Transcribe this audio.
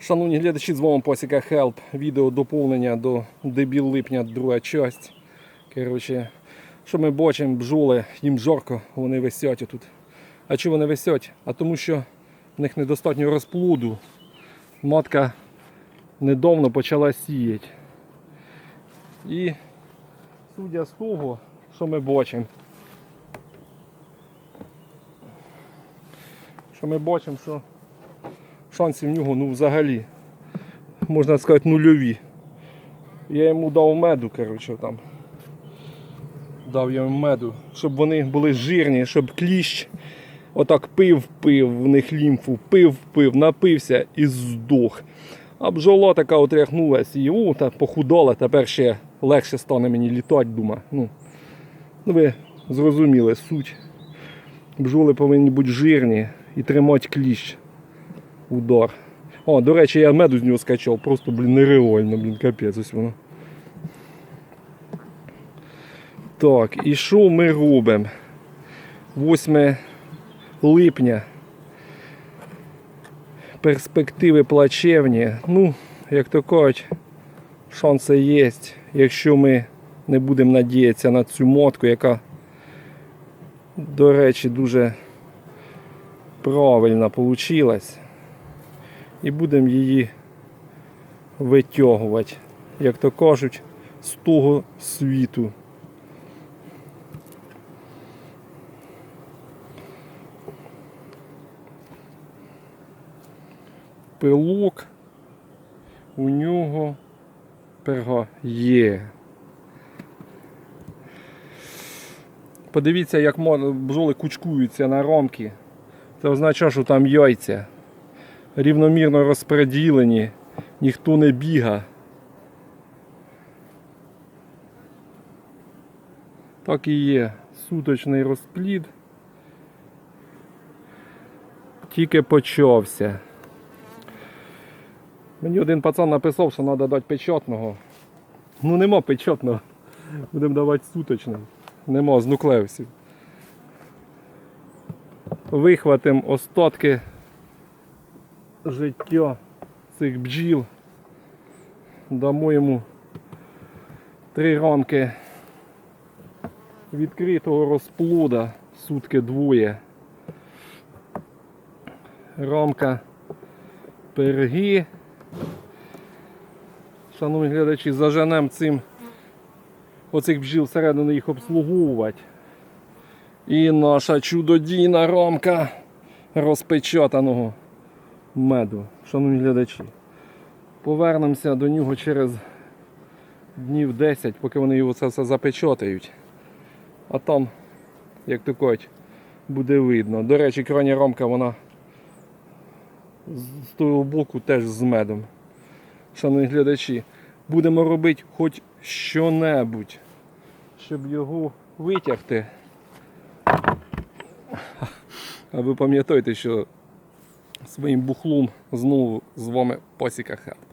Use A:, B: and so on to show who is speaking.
A: Шановні глядачі, з вами Посіка Help. Відео доповнення до дебіл липня, друга часть. Коротше, що ми бачимо, бджоли, їм жарко, вони висять тут. А чому вони висять? А тому що в них недостатньо розплоду. Матка недавно почала сіяти. І судя з того, що ми бачимо, що ми бачимо, що шанси в нього ну взагалі, можна сказати, нульові. Я йому дав меду, коротше, там. Дав йому меду, щоб вони були жирні, щоб кліщ отак пив, пив в них лімфу, пив, пив, напився і здох. А бджола така отряхнулась і о, та похудала, тепер ще легше стане мені літати, думаю. Ну, ну ви зрозуміли суть. Бджоли повинні бути жирні і тримати кліщ. Удар. О, до речі, я меду з нього скачав, просто, блін, нереально, блін, капець ось воно. Так, і що ми робимо? 8 липня. Перспективи плачевні. Ну, як то кажуть, шанси є, якщо ми не будемо надіятися на цю мотку, яка, до речі, дуже правильно вийшла. І будемо її витягувати, як то кажуть, з того світу. Пилок у нього перга є. Подивіться, як бджоли кучкуються на ромки. Це означає, що там яйця рівномірно розподілені, ніхто не біга. Так і є суточний розплід. Тільки почався. Мені один пацан написав, що треба дати печатного. Ну нема печатного. Будемо давати суточний. Нема з нуклеусів. Вихватимо остатки життя цих бджіл. Дамо йому три рамки відкритого розплода, сутки двоє. Рамка перги. Шановні глядачі, заженемо цим оцих бджіл всередину їх обслуговувати. І наша чудодійна рамка розпечатаного меду, шановні глядачі. Повернемося до нього через днів 10, поки вони його це все запечатають. А там, як то кажуть, буде видно. До речі, крайня рамка вона з того боку теж з медом. Шановні глядачі, будемо робити хоч що-небудь, щоб його витягти. А ви пам'ятаєте, що своїм бухлом знову з вами Пасіка Хелп.